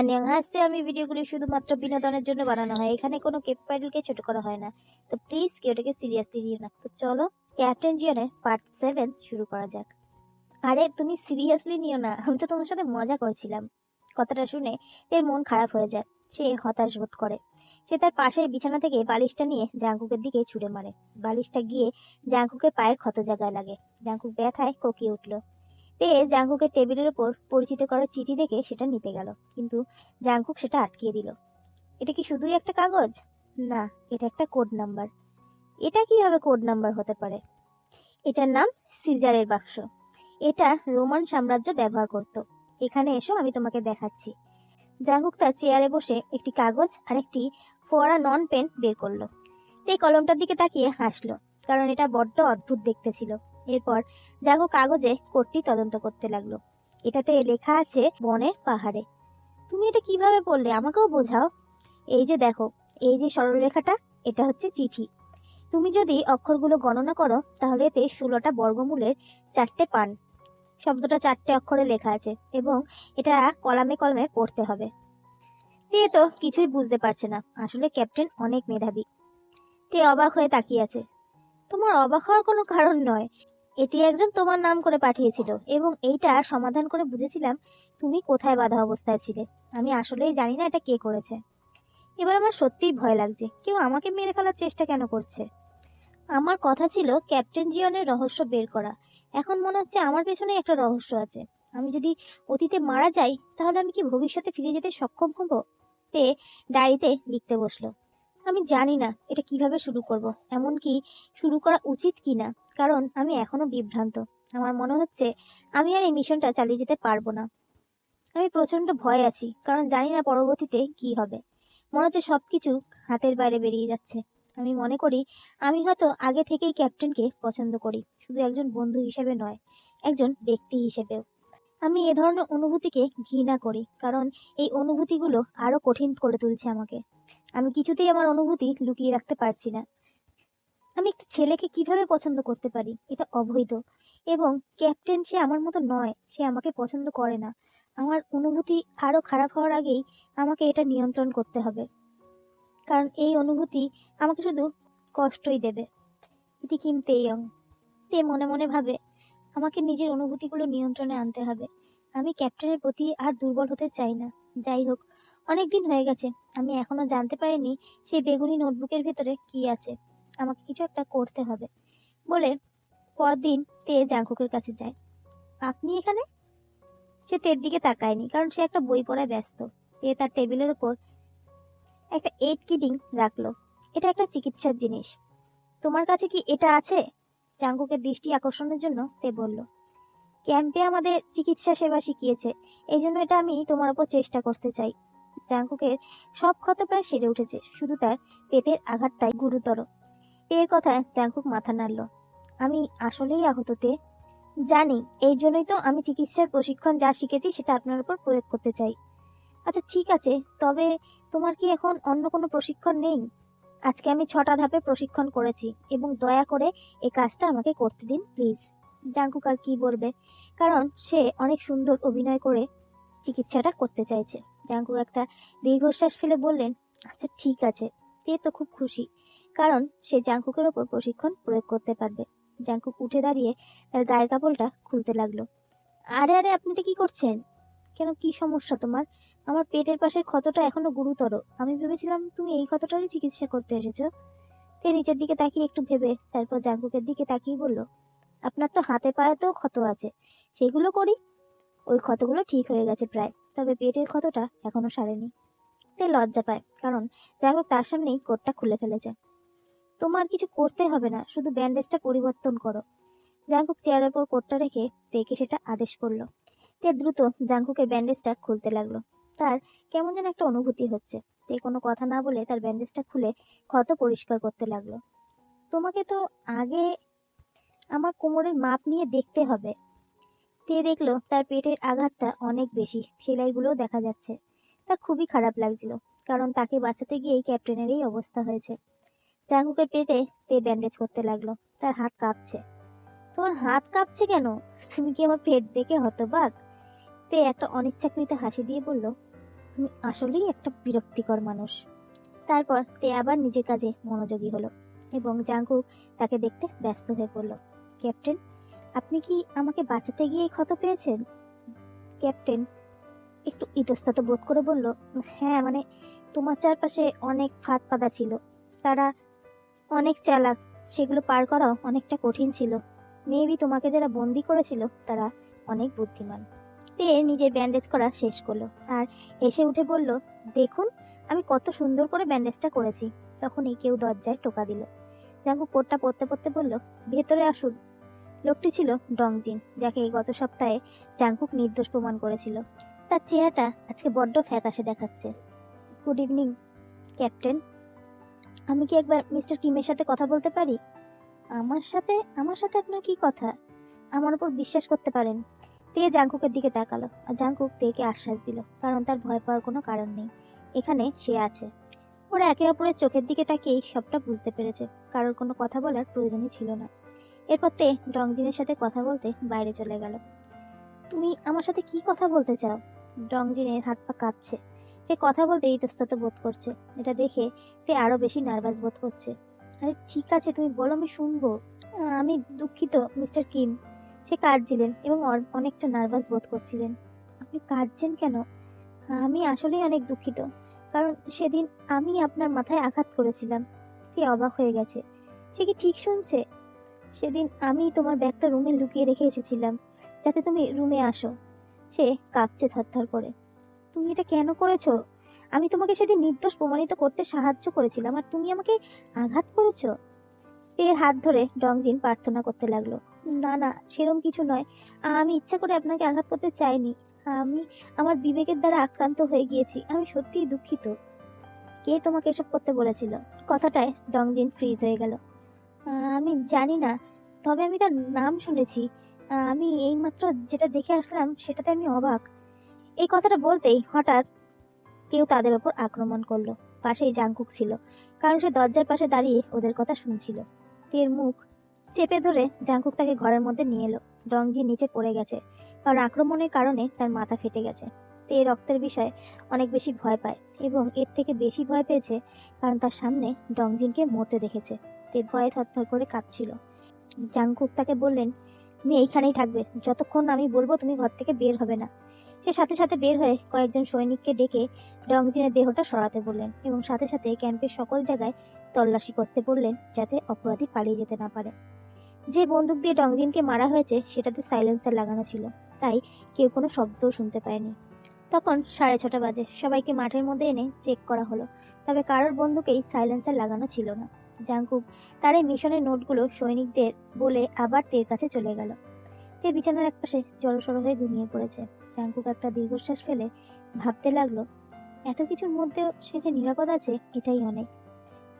আনিয়াং হাসছে আমি ভিডিওগুলি শুধুমাত্র বিনোদনের জন্য বানানো হয়। এখানে কোনো ক্যাপাইলকে ছোট করা হয় না। তো প্লিজ কেউ এটাকে সিরিয়াসলি নিও না। তো চলো ক্যাপ্টেন জিয়নের পার্ট সেভেন শুরু করা যাক। আরে, তুমি সিরিয়াসলি নিও না। আমি তো তোমার সাথে মজা করছিলাম। কথাটা শুনে এর মন খারাপ হয়ে যায়। সে হতাশ বোধ করে। সে তার পাশের বিছানা থেকে বালিশটা নিয়ে জাঙ্কুকের দিকে ছুড়ে মারে। বালিশটা গিয়ে জাঙ্কুকের পায়ের ক্ষত জায়গায় লাগে। জাঙ্কুক ব্যথায় কোকিয়ে উঠল। তে জাঙ্কুকের টেবিলের ওপর পরিচিত করা চিঠি দেখে সেটা নিতে গেল। কিন্তু জাঙ্কুক সেটা আটকিয়ে দিল। এটা কি শুধুই একটা কাগজ? না, এটা একটা কোড নাম্বার এটা কীভাবে কোড নাম্বার হতে পারে? এটার নাম সিজারের বাক্স। এটা রোমান সাম্রাজ্য ব্যবহার করত। এখানে এসো, আমি তোমাকে দেখাচ্ছি। জাঙ্কুক তার চেয়ারে বসে একটি কাগজ আর একটি ফোয়ারা নন পেন বের করল। এই কলমটার দিকে তাকিয়ে হাসলো, কারণ এটা বড্ড অদ্ভুত দেখতে ছিল। এরপর জাগো কাগজে কোডটি তদন্ত করতে লাগল। এটাতে লেখা আছে, বনের পাহাড়ে। তুমি এটা কীভাবে পড়লে? আমাকেও বোঝাও। এই যে দেখো, এই যে সরলরেখাটা, এটা হচ্ছে চিঠি। তুমি যদি অক্ষরগুলো গণনা করো, তাহলে এতে ষোলোটা বর্গমূলের চারটে পান। শব্দটা চারটে অক্ষরে লেখা আছে এবং এটা কলামে কলমে পড়তে হবে। তে তো কিছুই বুঝতে পারছে না। আসলে ক্যাপ্টেন অনেক মেধাবী। তে অবাক হয়ে তাকিয়ে আছে। তোমার অবাক হওয়ার কোনো কারণ নয়। এটি একজন তোমার নাম করে পাঠিয়েছিল এবং এইটা সমাধান করে বুঝেছিলাম তুমি কোথায় বাধা অবস্থায় ছিলে। আমি আসলেই জানি না এটা কে করেছে। এবার আমার সত্যিই ভয় লাগছে। কেউ আমাকে মেরে ফেলার চেষ্টা কেন করছে? আমার কথা ছিল ক্যাপ্টেন জিয়নের রহস্য বের করা। এখন মনে হচ্ছে আমার পেছনে একটা রহস্য আছে। আমি যদি অতীতে মারা যাই, তাহলে আমি কি ভবিষ্যতে ফিরে যেতে সক্ষম হব? তে ডায়েরিতে লিখতে বসল। আমি জানি না এটা কীভাবে শুরু করব, এমনকি শুরু করা উচিত কি না কারণ আমি এখনও বিভ্রান্ত। আমার মনে হচ্ছে আমি আর এই মিশনটা চালিয়ে যেতে পারব না। আমি প্রচণ্ড ভয় আছি, কারণ জানি না পরবর্তীতে কি হবে। মনে হচ্ছে সব কিছু হাতের বাইরে বেরিয়ে যাচ্ছে। আমি মনে করি আমি হয়তো আগে থেকেই ক্যাপ্টেনকে পছন্দ করি, শুধু একজন বন্ধু হিসেবে নয়, একজন ব্যক্তি হিসেবেও। আমি এ ধরনের অনুভূতিকে ঘৃণা করি, কারণ এই অনুভূতিগুলো আরও কঠিন করে তুলছে আমাকে। আমি কিছুতেই আমার অনুভূতি লুকিয়ে রাখতে পারছি না। আমি একটা ছেলেকে কীভাবে পছন্দ করতে পারি? এটা অবৈধ। এবং ক্যাপ্টেন সে আমার মতো নয়, সে আমাকে পছন্দ করে না। আমার অনুভূতি আরও খারাপ হওয়ার আগেই আমাকে এটা নিয়ন্ত্রণ করতে হবে। কারণ এই অনুভূতি আমাকে শুধু কষ্টই দেবে। ইতি কিমতে ইয়ং তে মনে মনে ভাবে, আমাকে নিজের অনুভূতিগুলো নিয়ন্ত্রণে আনতে হবে। আমি ক্যাপ্টেনের প্রতি আর দুর্বল হতে চাই না। যাই হোক, অনেক দিন হয়ে গেছে। আমি এখনও জানতে পারিনি সেই বেগুনি নোটবুকের ভেতরে কি আছে। আমাকে কিছু একটা করতে হবে। বলে পরদিন তে জাঙ্কুকের কাছে যায়। আপনি এখানে? সে তের দিকে তাকায়নি, কারণ সে একটা বই পড়ায় ব্যস্ত। তে তার টেবিলের উপর একটা এইট কিডিং রাখল। এটা একটা চিকিৎসার জিনিস। তোমার কাছে কি এটা আছে? জাঙ্কুকের দৃষ্টি আকর্ষণের জন্য তে বলল। ক্যাম্পে আমাদের চিকিৎসা সেবা শিখিয়েছে। এই জন্য এটা আমি তোমার উপর চেষ্টা করতে চাই। জাঙ্কুকের সব ক্ষত প্রায় সেরে উঠেছে। শুধু তার পেটের আঘাতটাই গুরুতর। এর কথায় জাঙ্কুক মাথা নাড়ল। আমি আসলেই আহততে জানি, এই জন্যই তো আমি চিকিৎসার প্রশিক্ষণ যা শিখেছি সেটা আপনার উপর প্রয়োগ করতে চাই। আচ্ছা ঠিক আছে, তবে তোমার কি এখন অন্য কোনো প্রশিক্ষণ নেই? আজকে আমি ছটা ধাপে প্রশিক্ষণ করেছি এবং দয়া করে এই কাজটা আমাকে করতে দিন, প্লিজ। জাঙ্কুক আর কি বলবে? কারণ সে অনেক সুন্দর অভিনয় করে চিকিৎসাটা করতে চাইছে। জাঙ্কুক একটা দীর্ঘশ্বাস ফেলে বললেন আচ্ছা ঠিক আছে। তে তো খুব খুশি। কারণ সে জাঙ্কুকের ওপর প্রশিক্ষণ প্রয়োগ করতে পারবে। জাঙ্কুক উঠে দাঁড়িয়ে তার গায়ের কাপড়টা খুলতে লাগল। আরে আরে, আপনি এটা কি করছেন? কেন, কি সমস্যা তোমার? আমার পেটের পাশের ক্ষতটা এখনও গুরুতর। আমি ভেবেছিলাম তুমি এই ক্ষতটারই চিকিৎসা করতে এসেছ। তে নিচের দিকে তাকিয়ে একটু ভেবে তারপর জাঙ্কুকের দিকে তাকিয়ে বলল, আপনার তো হাতে পায়েতেও ক্ষত আছে। সেগুলো করি? ওই ক্ষতগুলো ঠিক হয়ে গেছে প্রায়, তবে পেটের ক্ষতটা এখনও সারেনি। তে লজ্জা পায়, কারণ জাঙ্কুক তার সামনেই কোটটা খুলে ফেলেছে। তোমার কিছু করতে হবে না, শুধু ব্যান্ডেজটা পরিবর্তন করো। জাঙ্কুক চেয়ারের পর কোটটা রেখে তেকে সেটা আদেশ করল। তে দ্রুত জাঙ্কুকের ব্যান্ডেজটা খুলতে লাগল। তার কেমন যেন একটা অনুভূতি হচ্ছে। তে কোনো কথা না বলে তার ব্যান্ডেজটা খুলে ক্ষত পরিষ্কার করতে লাগল। তোমাকে তো আগে আমার কোমরের মাপ নিয়ে দেখতে হবে। তে দেখল তার পেটের আঘাতটা অনেক বেশি, সেলাইগুলোও দেখা যাচ্ছে। তার খুবই খারাপ লাগছিল, কারণ তাকে বাঁচাতে গিয়েই ক্যাপ্টেনের এই অবস্থা হয়েছে। জাঙ্কুকের পেটে তে ব্যান্ডেজ করতে লাগল। তার হাত কাঁপছে। তোমার হাত কাঁপছে কেন? তুমি কি আমার পেট দেখে হতবাক? তে একটা অনিচ্ছাকৃত হাসি দিয়ে বলল, তুমি আসলেই একটা বিরক্তিকর মানুষ। তারপর তে আবার নিজের কাজে মনোযোগী হলো এবং জাঙ্কুক তাকে দেখতে ব্যস্ত হয়ে পড়ল। ক্যাপ্টেন, আপনি কি আমাকে বাঁচাতে গিয়ে ক্ষত পেয়েছেন? ক্যাপ্টেন, একটু ইতস্তত বোধ করে বলল হ্যাঁ মানে তোমার চারপাশে অনেক ফাঁদ পাতা ছিল। তারা অনেক চালাক। সেগুলো পার করাও অনেকটা কঠিন ছিল। মেবি তোমাকে যারা বন্দি করেছিল, তারা অনেক বুদ্ধিমান। তে নিজের ব্যান্ডেজ করা শেষ করল আর এসে উঠে বলল, দেখুন, আমি কত সুন্দর করে ব্যান্ডেজটা করেছি। তখনই কেউ দরজায় টোকা দিল। জাঙ্কু কোটটা পরতে পরতে বলল, ভেতরে আসুন। লোকটি ছিল ডংজিন, যাকে গত সপ্তাহে জাঙ্কুক নির্দোষ প্রমাণ করেছিল। তার চেহারাটা আজকে বড্ড ফ্যাকাশে দেখাচ্ছে। Good evening, captain. আমি কি একবার মিস্টার কিমের সাথে কথা বলতে পারি? আমার সাথে আমার সাথে আপনার কি কথা? আমার উপর বিশ্বাস করতে পারেন। তে জাঙ্কুকের দিকে তাকালো আর জাঙ্কুক তেকে আশ্বাস দিল, কারণ তার ভয় পাওয়ার কোনো কারণ নেই। এখানে সে আছে। ওরা একে অপরের চোখের দিকে তাকিয়েই সবটা বুঝতে পেরেছে। কারোর কোনো কথা বলার প্রয়োজনই ছিল না। এরপর তে ডংজিনের সাথে কথা বলতে বাইরে চলে গেল। তুমি আমার সাথে কি কথা বলতে চাও? ডংজিনের হাত পা কাঁপছে। সে কথা বলতে ইতস্তত বোধ করছে। এটা দেখে তে আরও বেশি নার্ভাস বোধ করছে। আরে, ঠিক আছে, তুমি বলো, আমি শুনব। আমি দুঃখিত, মিস্টার কিম। সে কাঁদছিলেন এবং অনেকটা নার্ভাস বোধ করছিলেন। আপনি কাঁদছেন কেন? আমি আসলেই অনেক দুঃখিত, কারণ সেদিন আমি আপনার মাথায় আঘাত করেছিলাম। কে অবাক হয়ে গেছে। সে কি ঠিক শুনছে? সেদিন আমি তোমার ব্যাগটা রুমে লুকিয়ে রেখে এসেছিলাম, যাতে তুমি রুমে আসো। সে কাঁপছে থরথর করে। তুমি এটা কেন করেছ? আমি তোমাকে সেদিন নির্দোষ প্রমাণিত করতে সাহায্য করেছিলাম, আর তুমি আমাকে আঘাত করেছ? এর হাত ধরে ডংজিন প্রার্থনা করতে লাগল। না না, সেরম কিছু নয়। আমি ইচ্ছা করে আপনাকে আঘাত করতে চাইনি। আমি আমার বিবেকের দ্বারা আক্রান্ত হয়ে গিয়েছি। আমি সত্যিই দুঃখিত। কে তোমাকে এসব করতে বলেছিল? কথাটায় ডংজিন ফ্রিজ হয়ে গেল। আমি জানি না, তবে আমি তার নাম শুনেছি। আমি এইমাত্র যেটা দেখে আসলাম, সেটাতে আমি অবাক। এই কথাটা বলতেই হঠাৎ কেউ তাদের ওপর আক্রমণ করল। পাশেই জাংকুক ছিল। কারণ সে দরজার পাশে দাঁড়িয়ে ওদের কথা শুনছিল। তের মুখ চেপে ধরে জাংকুক তাকে ঘরের মধ্যে নিয়ে এলো। ডংজি নিচে পড়ে গেছে। কারণ আক্রমণের কারণে তার মাথা ফেটে গেছে। তে রক্তের বিষয়ে অনেক বেশি ভয় পায় এবং এর থেকে বেশি ভয় পেয়েছে কারণ তার সামনে ডংজিনকে মরতে দেখেছে। তে ভয়ে থরথর করে কাঁপছিল জাংকুক তাকে বললেন তুমি এইখানেই থাকবে। যতক্ষণ আমি বলব তুমি ঘর থেকে বের হবে না। সে সাথে সাথে বের হয়ে কয়েকজন সৈনিককে ডেকে ডংজিনের দেহটা সরাতে বললেন এবং সাথে সাথে ক্যাম্পের সকল জায়গায় তল্লাশি করতে বললেন যাতে অপরাধী পালিয়ে যেতে না পারে। যে বন্দুক দিয়ে ডংজিনকে মারা হয়েছে, সেটাতে সাইলেন্সার লাগানো ছিল। তাই কেউ কোনো শব্দও শুনতে পায়নি। তখন সাড়ে ছটা বাজে। সবাইকে মাঠের মধ্যে এনে চেক করা হলো। তবে কারোর বন্দুকেই সাইলেন্সার লাগানো ছিল না। জাংকুক তার এই মিশনের নোটগুলো সৈনিকদের বলে আবার তের কাছে চলে গেল। তে বিছানার একপাশে জড়সড় হয়ে ঘুমিয়ে পড়েছে। জাংকুক একটা দীর্ঘশ্বাস ফেলে ভাবতে লাগল, এত কিছুর মধ্যেও সে যে নিরাপদ আছে, এটাই অনেক।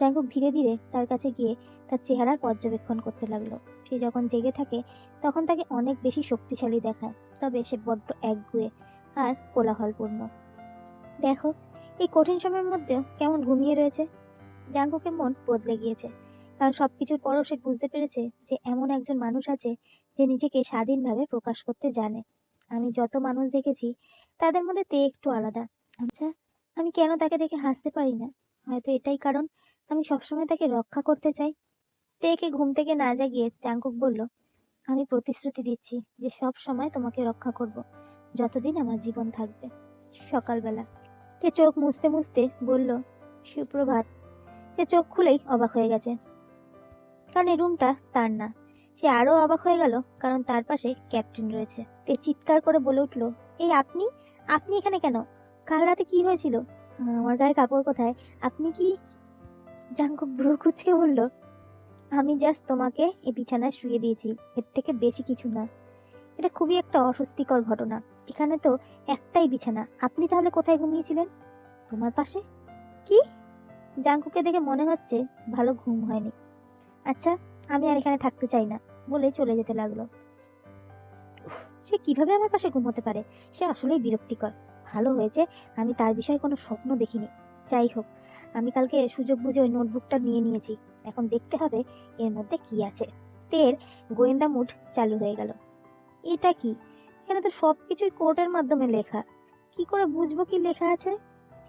জাংকুক ধীরে ধীরে তার কাছে গিয়ে তার চেহারার পর্যবেক্ষণ করতে লাগল। সে যখন জেগে থাকে, তখন তাকে অনেক বেশি শক্তিশালী দেখায়। তবে সে বড্ড একগুয়ে আর কোলাহলপূর্ণ। দেখো, এই কঠিন সময়ের মধ্যেও কেমন ঘুমিয়ে রয়েছে। জাঙ্কুকের মন বদলে গিয়েছে। কারণ সব কিছুর পরও সে বুঝতে পেরেছে যে এমন একজন মানুষ আছে যে নিজেকে স্বাধীনভাবে প্রকাশ করতে জানে। আমি যত মানুষ দেখেছি, তাদের মধ্যে তে একটু আলাদা। আচ্ছা আমি কেন তাকে দেখে হাসতে পারি না? হয়তো এটাই কারণ আমি সবসময় তাকে রক্ষা করতে চাই। তেকে ঘুম থেকে না জাগিয়ে জাঙ্কুক বলল, আমি প্রতিশ্রুতি দিচ্ছি যে সব সময় তোমাকে রক্ষা করব, যতদিন আমার জীবন থাকবে। সকালবেলা। তে চোখ মুছতে মুছতে বলল, সুপ্রভাত সে চোখ খুলেই অবাক হয়ে গেছে। কারণ এই রুমটা তার না। সে আরও অবাক হয়ে গেল, কারণ তার পাশে ক্যাপ্টেন রয়েছে। তে চিৎকার করে বলে উঠল, এই আপনি? আপনি এখানে কেন? কাল রাতে কি হয়েছিল? আমার গায়ে কাপড় কোথায়? আপনি কি? জাঙ্কুক ভ্রু কুচকে বলল, আমি জাস্ট তোমাকে এই বিছানায় শুয়ে দিয়েছি। এর থেকে বেশি কিছু না। এটা খুবই একটা অস্বস্তিকর ঘটনা। এখানে তো একটাই বিছানা। আপনি তাহলে কোথায় ঘুমিয়েছিলেন? তোমার পাশে? কি? জাঙ্কুকে দেখে মনে হচ্ছে ভালো ঘুম হয়নি। আচ্ছা আমি আর এখানে থাকতে চাই না, বলে চলে যেতে লাগল। সে কীভাবে আমার পাশে ঘুমোতে পারে? সে আসলেই বিরক্তিকর। ভালো হয়েছে, আমি তার বিষয়ে কোনো স্বপ্ন দেখিনি। যাই হোক, আমি কালকে সুযোগ বুঝে ওই নোটবুকটা নিয়ে নিয়েছি। এখন দেখতে হবে এর মধ্যে কি আছে। তের গোয়েন্দা মুড চালু হয়ে গেল। এটা কি? এখানে তো সব কিছুই কোর্টের মাধ্যমে লেখা। কি করে বুঝব কি লেখা আছে?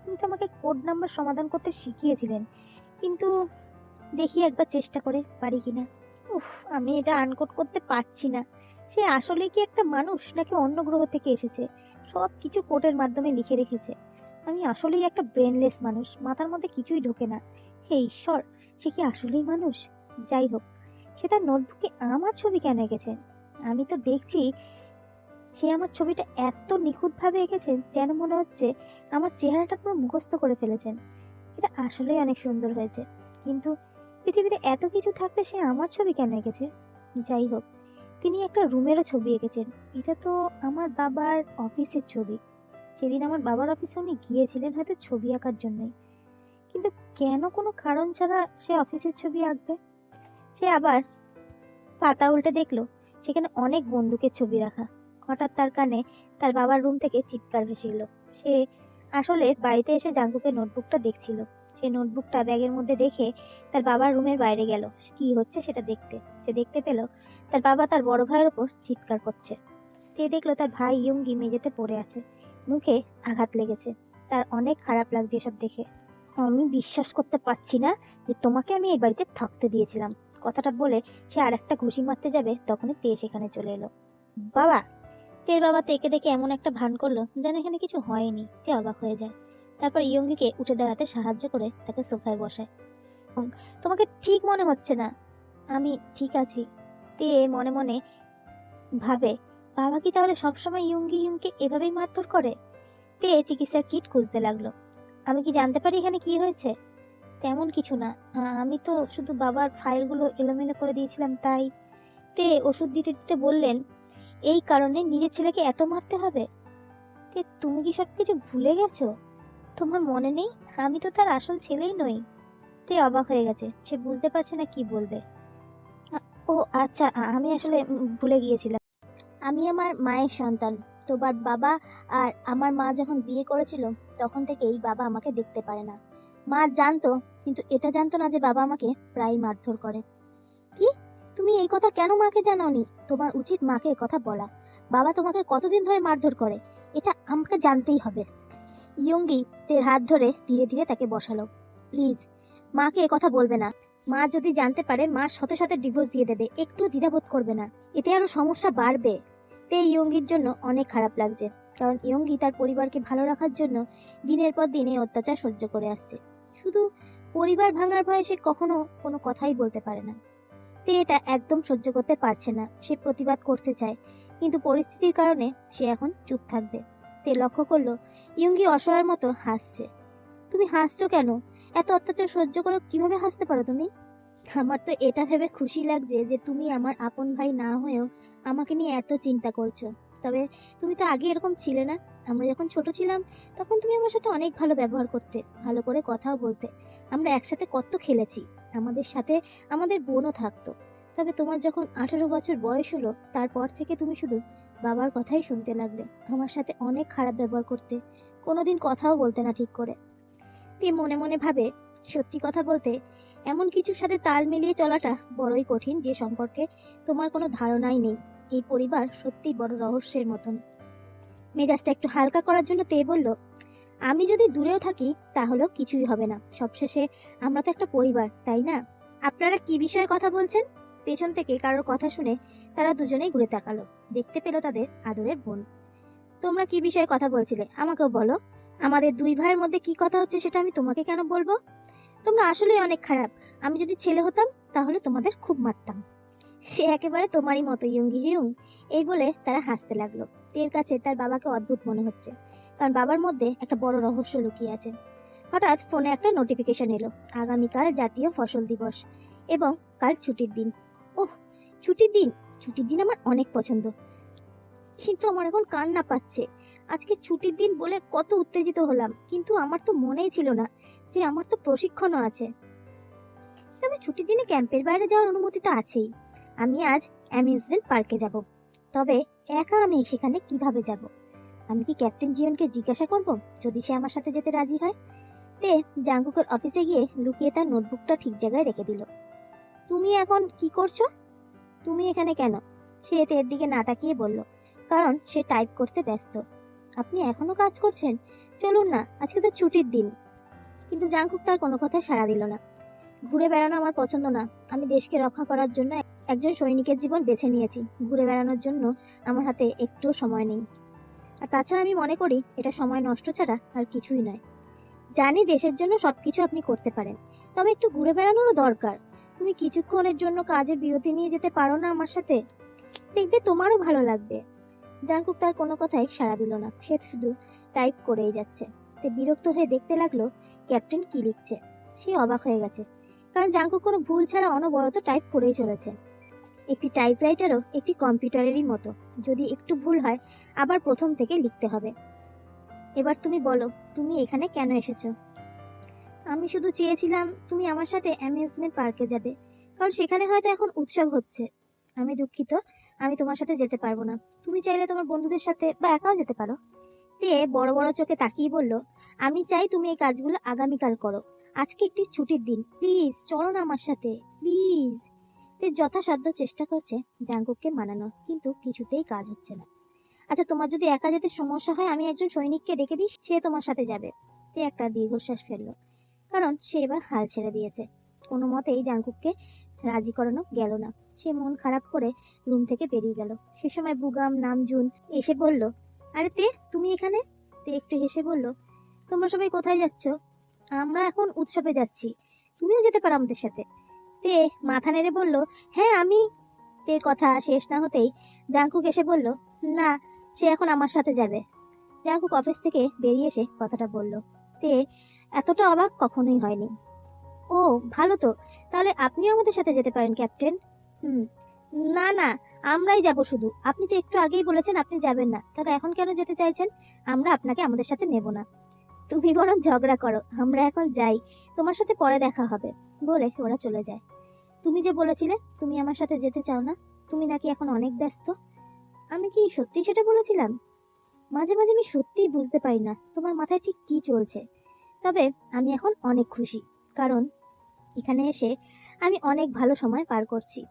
তিনি তো আমাকে কোড নাম্বার সমাধান করতে শিখিয়েছিলেন। কিন্তু দেখি একবার চেষ্টা করে পারি কিনা। উফ, আমি এটা আনকোড করতে পারছি না। সে আসলে কি একটা মানুষ নাকি অন্য গ্রহ থেকে এসেছে? সব কিছু কোডের মাধ্যমে লিখে রেখেছে। আমি আসলেই একটা ব্রেনলেস মানুষ, মাথার মধ্যে কিছুই ঢোকে না। হে ঈশ্বর, সে কি আসলেই মানুষ? যাই হোক, সে তার নোটবুকে আমার ছবি কেন এঁকেছে? আমি তো দেখছি সে আমার ছবিটা এত নিখুঁতভাবে এঁকেছেন যেন মনে হচ্ছে আমার চেহারাটা পুরো মুখস্থ করে ফেলেছেন। এটা আসলেই অনেক সুন্দর হয়েছে। কিন্তু পৃথিবীতে এত কিছু থাকতে সে আমার ছবি কেন এঁকেছে? যাই হোক, তিনি একটা রুমেরও ছবি এঁকেছেন। এটা তো আমার বাবার অফিসের ছবি। সেদিন আমার বাবার অফিসে উনি গিয়েছিলেন হয়তো ছবি আঁকার জন্যই কিন্তু কেন কোনো কারণ ছাড়া সে অফিসের ছবি আঁকবে? সে আবার পাতা উল্টে দেখল, সেখানে অনেক বন্দুকের ছবি রাখা। হঠাৎ তার কানে তার বাবার রুম থেকে চিৎকার ভেসে এলো সে আসলে বাড়িতে এসে জাঙ্কুকের নোটবুকটা দেখছিল। সে নোটবুকটা ব্যাগের মধ্যে রেখে তার বাবার রুমের বাইরে গেল। কি হচ্ছে সেটা দেখতে? সে দেখতে পেল তার বাবা তার বড় ভাইয়ের ওপর চিৎকার করছে। সে দেখল তার ভাই ইয়ঙ্গি মেঝেতে পড়ে আছে। মুখে আঘাত লেগেছে। তার অনেক খারাপ লাগছে এসব দেখে। আমি বিশ্বাস করতে পারছি না যে তোমাকে আমি এই বাড়িতে থাকতে দিয়েছিলাম। কথাটা বলে সে আর একটা ঘুষি মারতে যাবে, তখনই তে সেখানে চলে এলো। বাবা! তের বাবা তেকে দেখে এমন একটা ভান করল যেন এখানে কিছু হয়নি। তে অবাক হয়ে যায়। তারপর ইয়ঙ্গিকে উঠে দাঁড়াতে সাহায্য করে তাকে সোফায় বসায়। তোমাকে ঠিক মনে হচ্ছে না। আমি ঠিক আছি। তে মনে মনে ভাবে, বাবা কি তাহলে সবসময় ইয়ঙ্গি ইয়ংকে এভাবেই মারধর করে? তে চিকিৎসার কিট খুঁজতে লাগল। আমি কি জানতে পারি এখানে কি হয়েছে? তেমন কিছু না। আমি তো শুধু বাবার ফাইলগুলো এলোমেলো করে দিয়েছিলাম, তাই। তে ওষুধ দিতে দিতে বললেন এই কারণে নিজের ছেলেকে এত মারতে হবে? তুমি কি সব কিছু ভুলে গেছো? তোমার মনে নেই? আমি তো তার আসল ছেলেই নই। তে অবাক হয়ে গেছে। সে বুঝতে পারছে না কি বলবে। ও আচ্ছা আমি আসলে ভুলে গিয়েছিলাম। আমি আমার মায়ের সন্তান। তোমার বাবা আর আমার মা যখন বিয়ে করেছিল, তখন থেকে এই বাবা আমাকে দেখতে পারে না। মা জানতো, কিন্তু এটা জানতো না যে বাবা আমাকে প্রায় মারধর করে। কি? তুমি এই কথা কেন মাকে জানাওনি? তোমার উচিত মাকে কথা বলা। বাবা তোমাকে কতদিন ধরে মারধর করে? এটা আমাকে জানতেই হবে। ইয়ঙ্গি তের হাত ধরে ধীরে ধীরে তাকে বসালো। প্লিজ, মাকে কথা বলবে না। মা যদি জানতে পারে, মা সাথে সাথে ডিভোর্স দিয়ে দেবে। একটু দ্বিধাবোধ করবে না। এতে আরও সমস্যা বাড়বে। তে ইয়ঙ্গির জন্য অনেক খারাপ লাগছে। কারণ ইয়ঙ্গি তার পরিবারকে ভালো রাখার জন্য দিনের পর দিন অত্যাচার সহ্য করে আসছে। শুধু পরিবার ভাঙার ভয়ে সে কখনো কোনো কথাই বলতে পারে না। তে এটা একদম সহ্য করতে পারছে না। সে প্রতিবাদ করতে চায়, কিন্তু পরিস্থিতির কারণে সে এখন চুপ থাকবে। তে লক্ষ্য করল, ইয়ঙ্গি অসহায়ের মতো হাসছে। তুমি হাসছো কেন? এত অত্যাচার সহ্য করে কীভাবে হাসতে পারো তুমি? আমার তো এটা ভেবে খুশি লাগছে যে তুমি আমার আপন ভাই না হয়েও আমাকে নিয়ে এত চিন্তা করছ। তবে তুমি তো আগে এরকম ছিলে না। আমরা যখন ছোট ছিলাম, তখন তুমি আমার সাথে অনেক ভালো ব্যবহার করতে, ভালো করে কথাও বলতে। আমরা একসাথে কত খেলেছি। আমাদের সাথে আমাদের বোনও থাকতো। তবে তোমার যখন আঠেরো বছর বয়স হলো, তারপর থেকে তুমি শুধু বাবার কথাই শুনতে লাগলে, আমার সাথে অনেক খারাপ ব্যবহার করতে। কোনোদিন কথাও বলতে না ঠিক করে। তে মনে মনে ভাবে, সত্যি কথা বলতে, এমন কিছুর সাথে তাল মিলিয়ে চলাটা বড়ই কঠিন যে সম্পর্কে তোমার কোনো ধারণাই নেই। এই পরিবার সত্যিই বড় রহস্যের মতন। মেজাজটা একটু হালকা করার জন্য তে বলল আমি যদি দূরেও থাকি, তাহলেও কিছুই হবে না। সবশেষে আমরা তো একটা পরিবার, তাই না? আপনারা কি বিষয়ে কথা বলছেন? পেছন থেকে কারোর কথা শুনে তারা দুজনেই ঘুরে তাকালো। দেখতে পেল তাদের আদরের বোন। তোমরা কি বিষয়ে কথা বলছিলে? আমাকেও বলো। আমাদের দুই ভাইয়ের মধ্যে কি কথা হচ্ছে সেটা আমি তোমাকে কেন বলব? তোমরা আসলেই অনেক খারাপ। আমি যদি ছেলে হতাম, তাহলে তোমাদের খুব মারতাম। সে একেবারে তোমারই মতো ইয়ঙ্গি হিয়ং এই বলে তারা হাসতে লাগল। তের কাছে তার বাবাকে অদ্ভুত মনে হচ্ছে, কারণ বাবার মধ্যে একটা বড় রহস্য লুকিয়ে আছে। হঠাৎ ফোনে একটা নোটিফিকেশন এলো, আগামীকাল জাতীয় ফসল দিবস এবং কাল ছুটির দিন। ওহ, ছুটির দিন? ছুটির দিন আমার অনেক পছন্দ। কিন্তু আমার এখন কান্না পাচ্ছে। আজকে ছুটির দিন বলে কত উত্তেজিত হলাম, কিন্তু আমার তো মনেই ছিল না যে আমার তো প্রশিক্ষণও আছে। তবে ছুটির দিনে ক্যাম্পের বাইরে যাওয়ার অনুমতি তো আছেই। আমি আজ অ্যামিউজমেন্ট পার্কে যাব। তবে একা আমি সেখানে কীভাবে যাব? আমি কি ক্যাপ্টেন জিয়নকে জিজ্ঞাসা করব যদি সে আমার সাথে যেতে রাজি হয়? তে জাঙ্গুকের অফিসে গিয়ে লুকিয়ে তার নোটবুকটা ঠিক জায়গায় রেখে দিল। তুমি এখন কি করছ? তুমি এখানে কেন? সে এতে এর দিকে না তাকিয়ে বলল, কারণ সে টাইপ করতে ব্যস্ত। আপনি এখনও কাজ করছেন? চলুন না, আজকে তো ছুটির দিন। কিন্তু জাংকুক তার কোনো কথা সাড়া দিল না। ঘুরে বেড়ানো আমার পছন্দ না। আমি দেশকে রক্ষা করার জন্য একজন সৈনিকের জীবন বেছে নিয়েছি। ঘুরে বেড়ানোর জন্য আমার হাতে একটুও সময় নেই। আর তাছাড়া আমি মনে করি, এটা সময় নষ্ট ছাড়া আর কিছুই নয়। জানি দেশের জন্য সব কিছু আপনি করতে পারেন, তবে একটু ঘুরে বেড়ানোরও দরকার। তুমি কিছুক্ষণের জন্য কাজে বিরতি নিয়ে যেতে পারো না আমার সাথে। দেখবে তোমারও ভালো লাগবে। জাংকুক তার কোনো কথাই সাড়া দিল না। সে শুধু টাইপ করেই যাচ্ছে। তে বিরক্ত হয়ে দেখতে লাগল, ক্যাপ্টেন কি লিখছে। সে অবাক হয়ে গেছে। কারণ জাংকুক কোনো ভুল ছাড়া অনবরত টাইপ করেই চলেছে। একটি টাইপরাইটারও একটি কম্পিউটারেরই মতো। যদি একটু ভুল হয়, আবার প্রথম থেকে লিখতে হবে। এবার তুমি বলো, তুমি এখানে কেন এসেছ? আমি শুধু চেয়েছিলাম, তুমি আমার সাথে অ্যামিউজমেন্ট পার্কে যাবে। কারণ সেখানে হয়তো এখন উৎসব হচ্ছে। আমি দুঃখিত, আমি তোমার সাথে যেতে পারব না। তুমি চাইলে তোমার বন্ধুদের সাথে বা একাও যেতে পারো। তে বড় বড় চোখে তাকিয়ে বলল, আমি চাই তুমি এই কাজগুলো আগামীকাল করো। আজকে একটি ছুটির দিন। প্লিজ চলো না আমার সাথে। প্লিজ। তে যথাসাধ্য চেষ্টা করছে জাঙ্কুককে মানানোর, কিন্তু কিছুতেই কাজ হচ্ছে না। আচ্ছা তোমার যদি একা যেতে সমস্যা হয়, আমি একজন সৈনিককে ডেকে দিই, সে তোমার সাথে যাবে। তে একটা দীর্ঘশ্বাস ফেলল, কারণ সে এবার হাল ছেড়ে দিয়েছে। কোনো মতেই জাঙ্কুককে রাজি করানো গেল না। সে মন খারাপ করে রুম থেকে বেরিয়ে গেল। সে সময় বুগাম, নামজুন এসে বলল, আরে তে, তুমি এখানে? তে একটু হেসে বলল, তোমরা সবাই কোথায় যাচ্ছ? আমরা এখন উৎসবে যাচ্ছি। তুমিও যেতে পারো আমাদের সাথে। তে মাথা নেড়ে বলল হ্যাঁ আমি তের কথা শেষ না হতেই জাঙ্কুক এসে বলল, না, সে এখন আমার সাথে যাবে। জাঙ্কুক অফিস থেকে বেরিয়ে এসে কথাটা বলল, তে, এতটা অবাক কখনোই হয়নি। ও, ভালো তো, তাহলে আপনিও আমাদের সাথে যেতে পারেন, ক্যাপ্টেন? হুম, না না, আমরাই যাব শুধু। আপনি তো একটু আগেই বলেছেন আপনি যাবেন না। তাহলে এখন কেন যেতে চাইছেন? আমরা আপনাকে আমাদের সাথে নেব না। তুমি বরং ঝগড়া করো, আমরা এখন যাই, তোমার সাথে পরে দেখা হবে, বলে ওরা চলে যায়। তুমি যে বলেছিলে তুমি আমার সাথে যেতে চাও না, তুমি নাকি এখন অনেক ব্যস্ত? আমি কি সত্যি সেটা বলেছিলাম? মাঝে মাঝে আমি সত্যিই বুঝতে পারি না, তোমার মাথায় ঠিক কি চলছে। তবে আমি এখন অনেক খুশি, কারণ এখানে এসে আমি অনেক ভালো সময় পার করছি।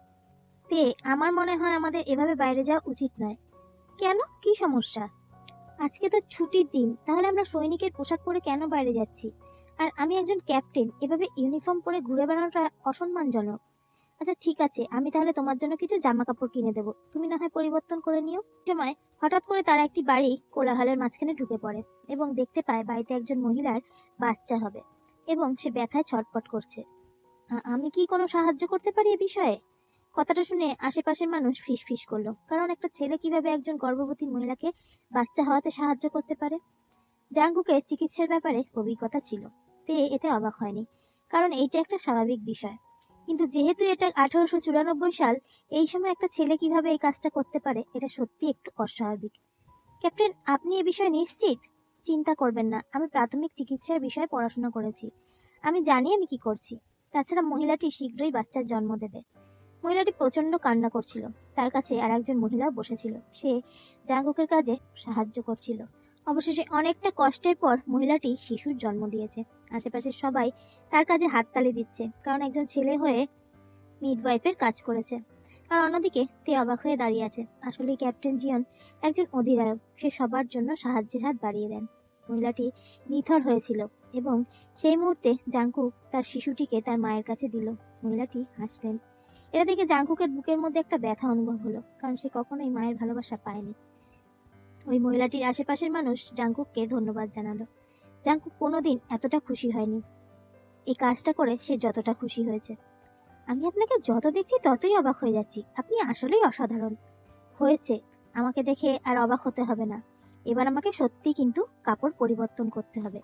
তে, আমার মনে হয় আমাদের এভাবে বাইরে যাওয়া উচিত নয়। কেন? কি সমস্যা? আজকে তো ছুটির দিন, তাহলে আমরা সৈনিকের পোশাক পরে কেন বাইরে যাচ্ছি? আর আমি একজন ক্যাপ্টেন, এভাবে ইউনিফর্ম পরে ঘুরে বেড়ানোটা অসম্মানজনক। আচ্ছা ঠিক আছে, আমি তাহলে তোমার জন্য কিছু জামা কাপড় কিনে দেবো। তুমি না হয় পরিবর্তন করে নিও। সময় হঠাৎ করে তারা একটি বাড়ি কোলাহলের মাঝখানে ঢুকে পড়ে এবং দেখতে পায় বাড়িতে একজন মহিলার বাচ্চা হবে এবং সে ব্যথায় ছটপট করছে। আমি কি কোনো সাহায্য করতে পারি এ বিষয়ে? কথাটা শুনে আশেপাশের মানুষ ফিসফিস করল, কারণ একটা ছেলে কীভাবে একজন গর্ভবতী মহিলাকে বাচ্চা হওয়াতে সাহায্য করতে পারে? জাঙ্গুকে চিকিৎসার ব্যাপারে অভিজ্ঞতা ছিল, তে এতে অবাক হয়নি, কারণ এইটা একটা স্বাভাবিক বিষয়। কিন্তু যেহেতু এটা আঠারোশো চুরানব্বই সাল, এই সময় একটা ছেলে কীভাবে এই কাজটা করতে পারে, এটা সত্যি একটু অস্বাভাবিক। ক্যাপ্টেন, আপনি এ বিষয়ে নিশ্চিত? চিন্তা করবেন না, আমি প্রাথমিক চিকিৎসার বিষয়ে পড়াশোনা করেছি। আমি জানি আমি কি করছি। তাছাড়া মহিলাটি শীঘ্রই বাচ্চার জন্ম দেবে। মহিলাটি প্রচণ্ড কান্না করছিল। তার কাছে আর একজন মহিলা বসেছিল। সে জাঙ্গুকের কাজে সাহায্য করছিল। অবশেষে অনেকটা কষ্টের পর মহিলাটি শিশুর জন্ম দিয়েছে। আশেপাশের সবাই তার কাজে হাততালি দিচ্ছে, কারণ একজন ছেলে হয়ে মিডওয়াইফের কাজ করেছে। আর অন্যদিকে তে অবাক হয়ে দাঁড়িয়ে আছে। আসলে ক্যাপ্টেন জিয়ন একজন অধিনায়ক। সে সবার জন্য সাহায্যের হাত বাড়িয়ে দেন। মহিলাটি নিথর হয়েছিল এবং সেই মুহূর্তে জাঙ্কুক তার শিশুটিকে তার মায়ের কাছে দিল। মহিলাটি হাসলেন। এটা দেখে জাঙ্কুকের বুকের মধ্যে একটা ব্যথা অনুভব হলো, কারণ সে কখনোই মায়ের ভালোবাসা পায়নি। ওই মহিলাটির আশেপাশের মানুষ জাঙ্কুককে ধন্যবাদ জানালো। জাঙ্কুক কোনোদিন এতটা খুশি হয়নি। এই কাজটা করে সে যতটা খুশি হয়েছে। আমি আপনাকে যত দেখছি ততই অবাক হয়ে যাচ্ছি। আপনি আসলেই অসাধারণ। হয়েছে, আমাকে দেখে আর অবাক হতে হবে না। এবার আমাকে সত্যি কিন্তু কাপড় পরিবর্তন করতে হবে।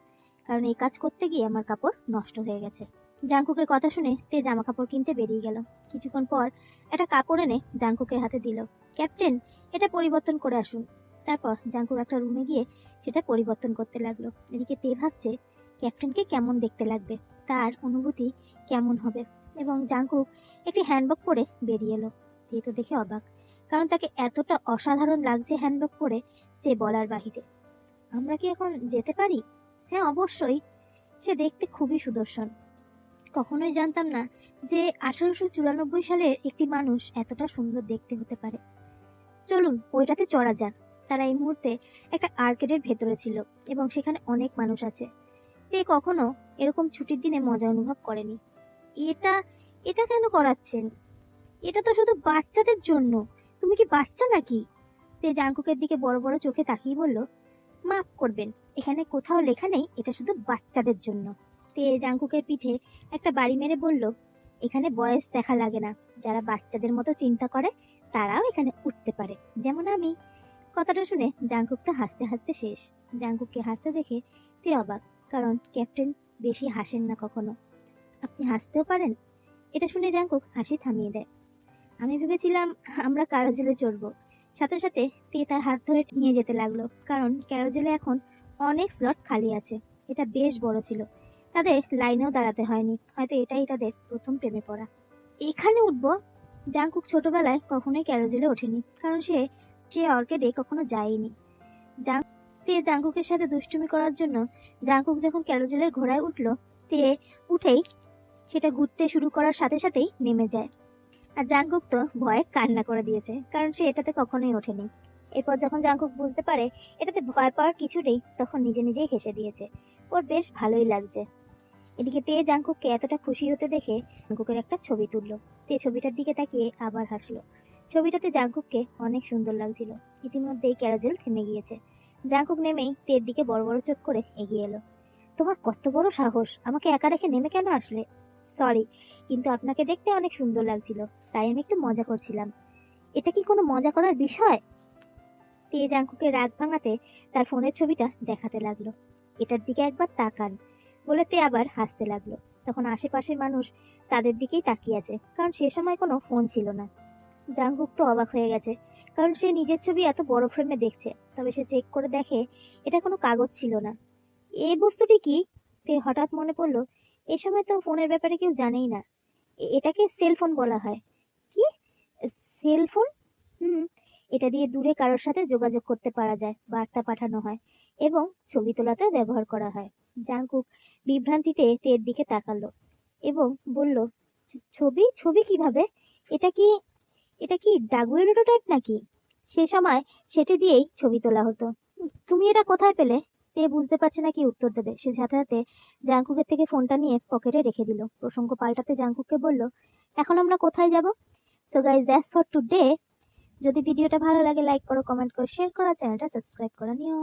কারণ এই কাজ করতে গিয়ে আমার কাপড় নষ্ট হয়ে গেছে। জাঙ্কুকের কথা শুনে তে জামা কাপড় কিনতে বেরিয়ে গেল। কিছুক্ষণ পর একটা কাপড় এনে জাঙ্কুকের হাতে দিল। ক্যাপ্টেন, এটা পরিবর্তন করে আসুন। তারপর জাঙ্কুক একটা রুমে গিয়ে সেটা পরিবর্তন করতে লাগল। এদিকে তে ভাবছে, ক্যাপ্টেনকে কেমন দেখতে লাগবে? তার অনুভূতি কেমন হবে? এবং জাঙ্কুক একটি হ্যান্ডব্যাগ পরে বেরিয়ে এলো। তে তো দেখে অবাক, কারণ তাকে এতটা অসাধারণ লাগছে হ্যান্ডব্যাগ পরে যে বলার বাহিরে। আমরা কি এখন যেতে পারি? হ্যাঁ অবশ্যই। সে দেখতে খুবই সুদর্শন। কখনোই জানতাম না যে আঠারোশো চুরানব্বই সালের একটি মানুষ এতটা সুন্দর দেখতে হতে পারে। চলুন, ওইটাতে চড়া যাক। তারা এই মুহূর্তে একটা আর্কেডের ভেতরে ছিল এবং সেখানে অনেক মানুষ আছে। তে কখনো এরকম ছুটির দিনে মজা অনুভব করেনি। এটা এটা কেন করাচ্ছেন? এটা তো শুধু বাচ্চাদের জন্য। তুমি কি বাচ্চা নাকি? তে জাঙ্কুকের দিকে বড় বড় চোখে তাকিয়ে বলল, মাফ করবেন, এখানে কোথাও লেখা নেই, এটা শুধু বাচ্চাদের জন্য। তে জাঙ্কুকের পিঠে একটা বাড়ি মেরে বলল, এখানে বয়স দেখা লাগে না। যারা বাচ্চাদের মতো চিন্তা করে, তারাও এখানে উঠতে পারে। যেমন আমি। কথাটা শুনে জাঙ্কুক তো হাসতে হাসতে শেষ। জাঙ্কুককে হাসতে দেখে তে অবাক, কারণ ক্যাপ্টেন বেশি হাসেন না কখনো। আপনি হাসতেও পারেন? এটা শুনে জাঙ্কুক হাসি থামিয়ে দেয়। আমি ভেবেছিলাম আমরা ক্যারোজেলে চড়বো। সাথে সাথে তে তার হাত ধরে নিয়ে যেতে লাগল, কারণ ক্যারোজেলে এখন অনেক স্লট খালি আছে। এটা বেশ বড় ছিল। তাদের লাইনেও দাঁড়াতে হয়নি। হয়তো এটাই তাদের প্রথম প্রেমে পড়া। এখানে উঠবো? জাঙ্কুক ছোটবেলায় কখনোই ক্যারোজেলে ওঠেনি, কারণ সে সে অর্কেডে কখনো যায়নি। জাং তে জাঙ্কুকের সাথে দুষ্টুমি করার জন্য জাঙ্কুক যখন ক্যারোজেলের ঘোড়ায় উঠল, তে উঠেই সেটা ঘুরতে শুরু করার সাথে সাথেই নেমে যায়। আর জাঙ্কুক তো ভয়ে কান্না করে দিয়েছে, কারণ সে এটাতে কখনোই ওঠেনি। এরপর যখন জাঙ্কুক বুঝতে পারে এটাতে ভয় পাওয়ার কিছু নেই, তখন নিজে নিজেই হেসে দিয়েছে। ওর বেশ ভালোই লাগছে। এদিকে তে জাঙ্কুককে এতটা খুশি হতে দেখে জাঙ্কুকের একটা ছবি তুললো। তে ছবিটার দিকে তাকিয়ে আবার হাসলো। ছবিটাতে জাঙ্কুককে অনেক সুন্দর লাগছিল। ইতিমধ্যেই ক্যারাজেল থেমে গিয়েছে। জাংকুক নেমেই তের দিকে বড় বড় চোখ করে এগিয়ে এলো। তোমার কত বড় সাহস! আমাকে একা রেখে নেমে কেন আসলে? সরি, কিন্তু আপনাকে দেখতে অনেক সুন্দর লাগছিল, তাই আমি একটু মজা করছিলাম। এটা কি কোনো মজা করার বিষয়? তে জাঙ্কুকে রাগ ভাঙাতে তার ফোনের ছবিটা দেখাতে লাগল। এটার দিকে একবার তাকান। বলে তে আবার হাসতে লাগল। তখন আশেপাশের মানুষ তাদের দিকেই তাকিয়ে আছে, কারণ সে সময় কোনো ফোন ছিল না। জাঙ্কুক তো অবাক হয়ে গেছে, কারণ সে নিজের ছবি এত বড় ফ্রেমে দেখছে, তবে সে চেক করে দেখে এটা কোনো কাগজ ছিল না। এই বস্তুটি কি? তে হঠাৎ মনে পড়ল, এ সময় তো ফোনের ব্যাপারে কেউ জানেই না। এটাকে সেলফোন বলা হয়। কি? সেলফোন হুম, এটা দিয়ে দূরে কারোর সাথে যোগাযোগ করতে পারা যায়, বার্তা পাঠানো হয়, এবং ছবি তোলাতেও ব্যবহার করা হয়। জাঙ্কুক বিভ্রান্তিতে তের দিকে তাকালো এবং বলল ছবি? ছবি কীভাবে? এটা কি এটা কি ডাগুয়েরোটো টাইপ নাকি? সে সময় সেটি দিয়েই ছবি তোলা হতো। তুমি এটা কোথায় পেলে? তে বুঝতে পারছে না কি উত্তর দেবে। সে সাথে সাথে জাঙ্কুকের থেকে ফোনটা নিয়ে পকেটে রেখে দিল। প্রসঙ্গ পাল্টাতে জাঙ্কুককে বলল, এখন আমরা কোথায় যাব? So guys that's for today যদি ভিডিওটা ভালো লাগে লাইক করো কমেন্ট করো শেয়ার করো চ্যানেলটা সাবস্ক্রাইব করে নিও